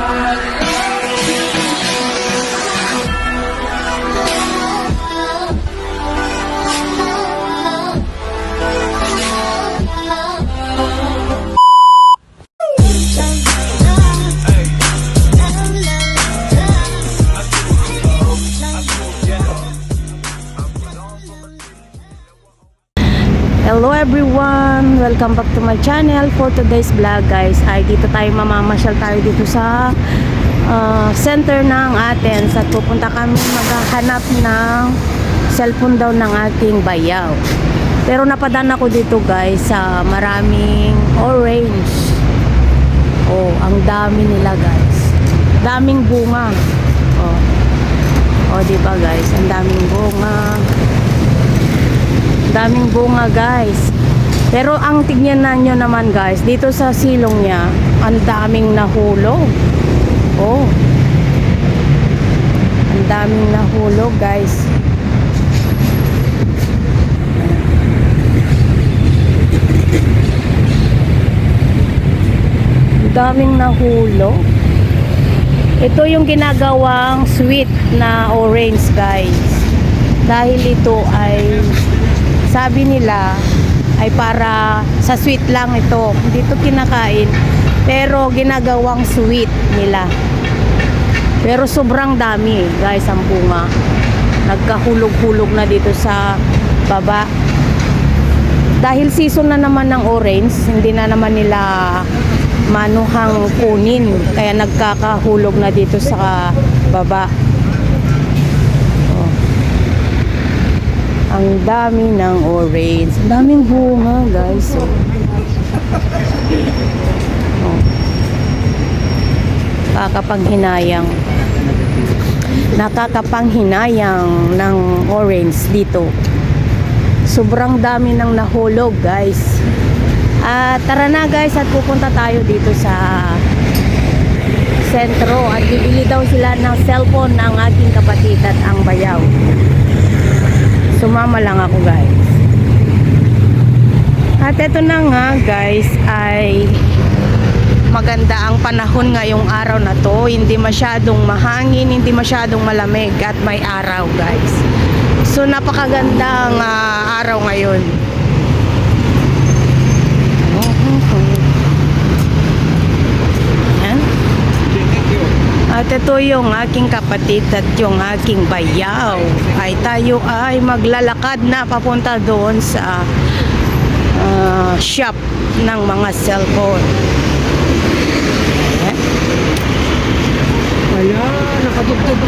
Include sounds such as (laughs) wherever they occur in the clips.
Amen. Hello everyone! Welcome back to my channel. For today's vlog guys ay dito tayo mamamasyal tayo dito sa ah, center ng Athens at pupunta kami maghahanap ng cellphone daw ng aking bayaw. Pero napadaan ako dito guys sa maraming orange. Oh, ang dami nila guys. Daming bunga. Oh. Oh, di ba guys? Ang daming bunga daming bunga guys. Pero ang tignan na nyo naman guys dito sa silong niya ang daming nahulog. Oh. Ang daming nahulog guys. Ang daming nahulog. Ito yung ginagawang sweet na orange guys. Dahil ito ay sabi nila ay para sa sweet lang ito. Hindi ito kinakain. Pero ginagawang sweet nila. Pero sobrang dami guys ang bunga. Nagkahulog-hulog na dito sa baba. Dahil season na naman ng orange, hindi na naman nila manuhang kunin. Kaya nagkakahulog na dito sa baba. Ang dami ng orange. Ang daming bunga, guys. Oh. Oh. Kakapanghinayang. Nakakapanghinayang ng orange dito. Sobrang dami ng nahulog, guys. At tara na, guys, at pupunta tayo dito sa sentro at bibili daw sila ng cellphone ng aking kapatid at ang bayaw. Sumama lang ako guys. At ito na nga guys ay maganda ang panahon ngayong araw na to. Hindi masyadong mahangin, hindi masyadong malamig at may araw guys. So napakagandang ah, araw ngayon. Yan. At ito yung aking kapatid at yung aking bayaw. Ay tayo ay maglalakad na papunta doon sa ah, shop ng mga cellphone. Ayan. Ayan, nakatugtog.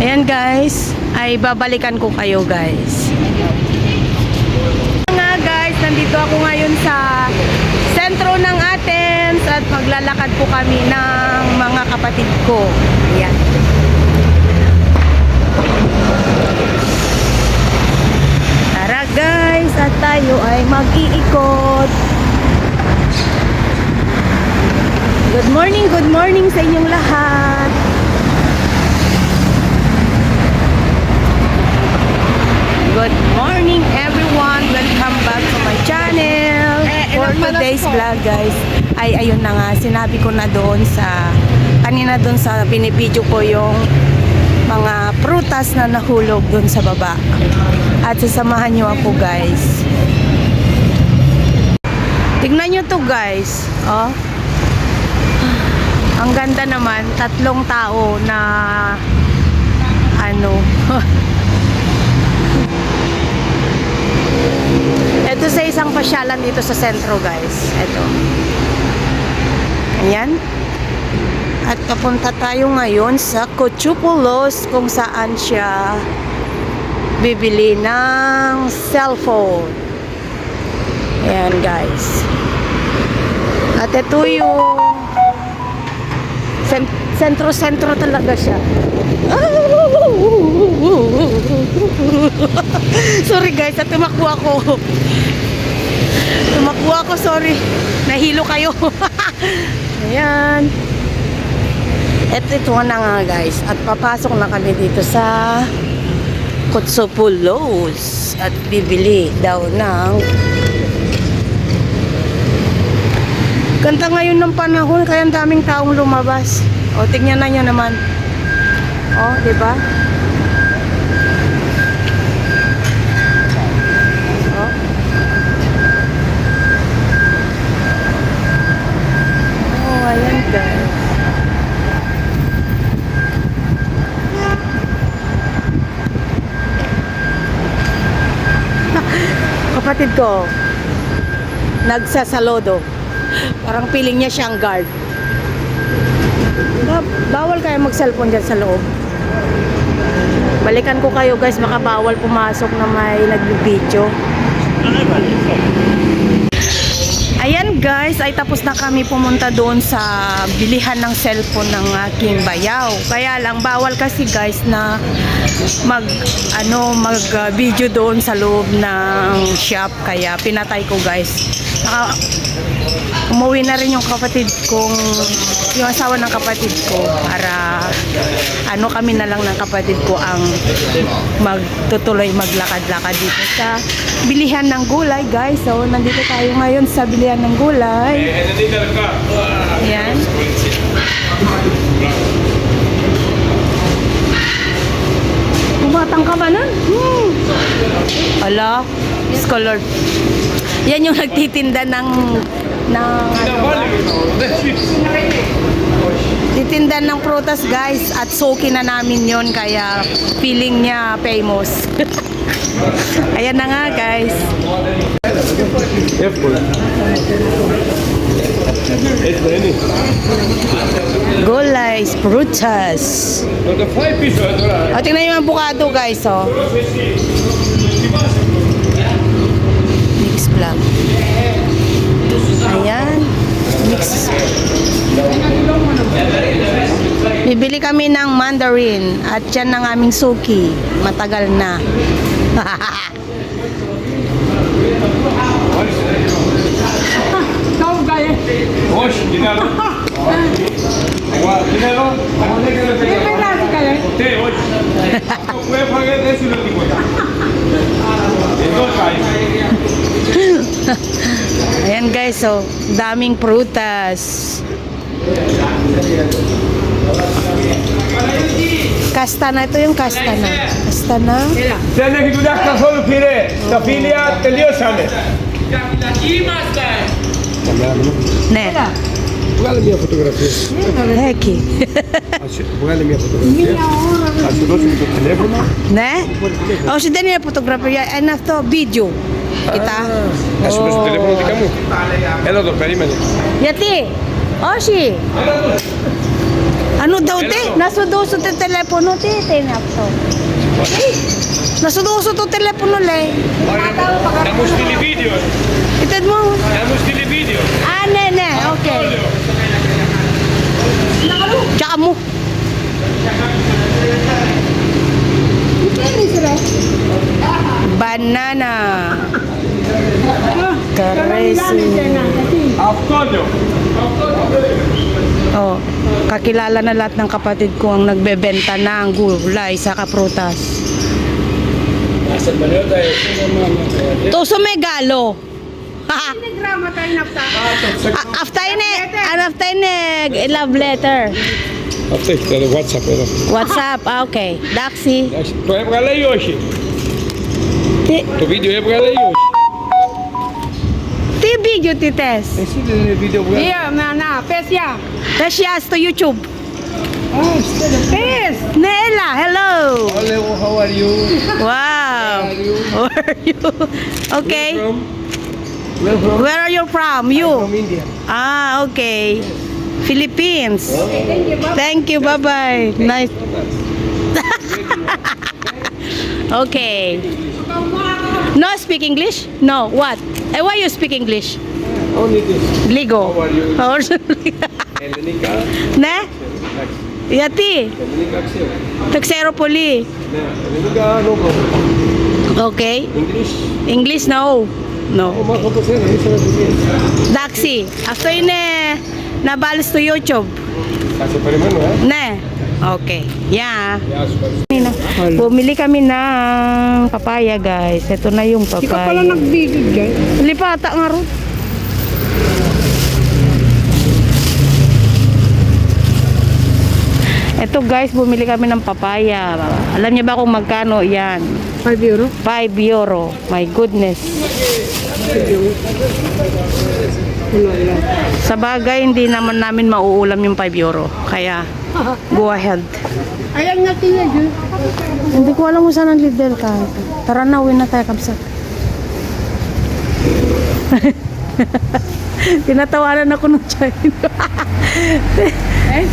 Ayan guys, ay babalikan ko kayo guys. Nga guys, nandito ako ngayon sa sentro ng Athens at maglalakad po kami ng mga kapatid ko. Ayan. Tara guys, at tayo ay mag-iikot. Good morning, good morning sa inyong lahat. Good morning everyone! Welcome back to my channel! Today's vlog guys, ay ayun na nga, sinabi ko na doon sa, kanina doon sa binibidyo ko yung mga prutas na nahulog doon sa baba. At sasamahan nyo ako guys. Tignan nyo to guys. Oh. Ang ganda naman, tatlong tao na ano, (laughs) Ito sa isang pasyalan dito sa sentro, guys. Ito. Ayan. At papunta tayo ngayon sa Cochupulos kung saan siya bibili ng cellphone. Ayan, guys. At ito yung sen- sentro-sentro talaga siya. (laughs) sorry guys, at tumakbo ako. Tumakbo ako, sorry. Nahilo kayo. (laughs) Ayan. At ito na nga guys. At papasok na kami dito sa Kutsopulos. At bibili daw ng Ganda ngayon ng panahon, kaya ang daming taong lumabas. O, tingnan na nyo naman. O, di ba? Ayan guys. (laughs) Kapatid ko, nagsasalodo. Parang feeling niya siyang guard. Ba- bawal kayo mag-cellphone dyan sa loob. Balikan ko kayo guys, baka bawal pumasok na may nag-video. Ayan guys, ay tapos na kami pumunta doon sa bilihan ng cellphone ng aking bayaw. Kaya lang bawal kasi guys na mag ano mag uh, video doon sa loob ng shop kaya pinatay ko guys. Naka, umuwi na rin yung kapatid kong yung asawa ng kapatid ko para ano kami na lang ng kapatid ko ang magtutuloy maglakad-lakad dito sa bilihan ng gulay guys. So nandito tayo ngayon sa bilihan ng gulay. Ayan. Kumatang ka ba nun? Hmm. Ala, scholar. Yan yung nagtitinda ng ng ano ba? Titinda ng prutas guys at soki na namin yon kaya feeling niya famous. (laughs) Ayan na nga guys. Gulay, prutas. O, tingnan yung avocado guys, oh. Mix vlog. Ayan. Mix. Bibili kami ng mandarin at yan ng aming suki. Matagal na. Hoş, dinero. Dinero. Te, hoş. Puede pagar eso y lo digo ya. Entonces, Ayan guys, so daming prutas. Καστανά, το είναι καστανά. Καστανά. Δεν έχει δουλειά καθόλου πήρε. Τα φίλια τελείωσανε. Είμαστε. Ναι. Βγάλε η φωτογραφία. Εκεί. Βγάλε μια φωτογραφία. Θα σου δώσουμε το τηλέφωνο. Ναι. Όχι, δεν είναι φωτογραφία. Είναι αυτό, βίντεο. Κοιτά. Θα σου το τηλέφωνο δικά μου. Έλα εδώ, περίμενε. Γιατί; Όχι. Αν ούτε, να σου δώσω το τηλέφωνο, τι είναι αυτό; ε, Να σου δώσω το τηλέφωνο, λέει. Να μου στείλει βίντεο. Να μου στείλει βίντεο. Α, ναι, ναι, οκ. Τσάμου. si... Oh, kakilala na lahat ng kapatid ko ang nagbebenta ng gulay sa kaprutas. Tuso may galo. Telegrama (laughs) tayo nafta. Aftay ne, an aftay ne love letter. Aftay tele WhatsApp era. WhatsApp, ah, okay. Daxi. Tu é pra ler hoje. Tu vídeo é pra ler. Binibideo ti Tess. Eh, sige, binibideo ko. Yeah, na, na. Tess ya. Tess YouTube. Oh, Tess! Nela, hello! Hello, how are you? Wow! How (laughs) are you? okay. Where, from? Where are you from? You? I'm from India. Ah, okay. Philippines. Okay, thank you. Bye-bye. Thank you. Bye-bye. Nice. (laughs) okay. No speak English? No. What? Eh, why you speak English? Only this. Ligo. How are you? Also, ne? Ne, Hellenic, ah. Okay. English. English no. No. Oh, Taxi. Eh. After to YouTube. Kasi. Okay. Yeah. Nina, bumili kami ng papaya, guys. Ito na yung papaya. Hindi ka pala nagbigil, guys. Lipata nga ro. Ito guys, bumili kami ng papaya. Alam niyo ba kung magkano yan? 5 euro? 5 euro. My goodness. Sa bagay, hindi naman namin mauulam yung 5 euro. Kaya, go ahead. Ayang natin yan, Jun. Hindi ko alam kung saan ang Lidl ka. Tara na, uwi na tayo, kamsat. (laughs) Tinatawanan ako ng China. Eh?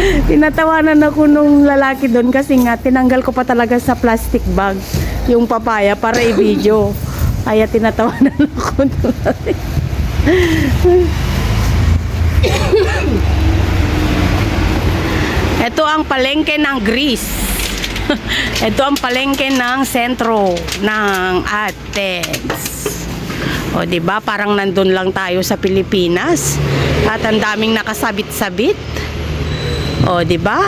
(laughs) Tinatawanan ako nung lalaki doon kasi nga tinanggal ko pa talaga sa plastic bag yung papaya para i-video. Kaya tinatawanan (laughs) ako doon. Ito ang palengke ng Greece. (laughs) Ito ang palengke ng sentro ng Athens. O, di ba Parang nandun lang tayo sa Pilipinas. At ang daming nakasabit-sabit. O, di ba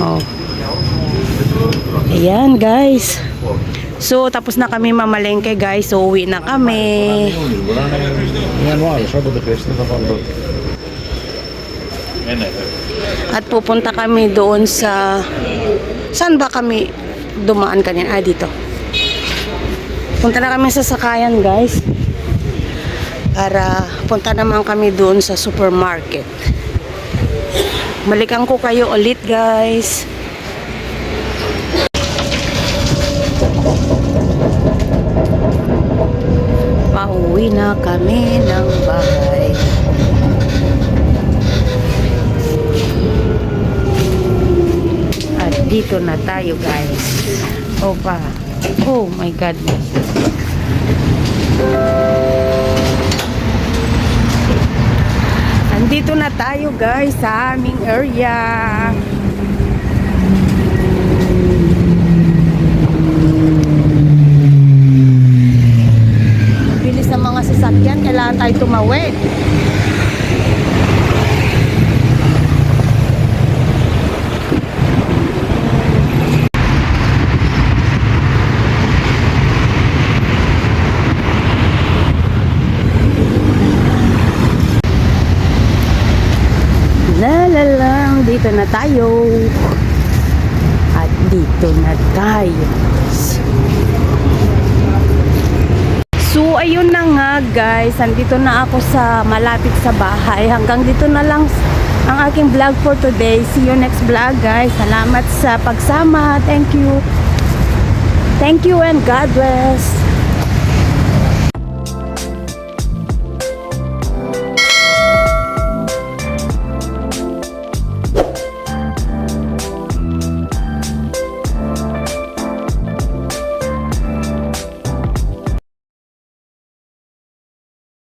O. Ayan, guys. So, tapos na kami mamalengke, guys. So, uwi na kami. Wala na nga. Yan, wala. Siya ba the best na kapag at pupunta kami doon sa... Saan ba kami dumaan kanina? Ah, dito. Punta na kami sa sakayan, guys. Para punta naman kami doon sa supermarket. Balikan ko kayo ulit, guys. Pauwi na kami ng bahay. Dito na tayo guys. Opa. Oh my God. Andito na tayo guys sa aming area. Bilis ng mga sasakyan, kailangan tayo tumawid. La la lang, dito na tayo. At dito na tayo. So, ayun na nga guys. Andito na ako sa malapit sa bahay. Hanggang dito na lang ang aking vlog for today. See you next vlog guys. Salamat sa pagsama. Thank you. Thank you and God bless.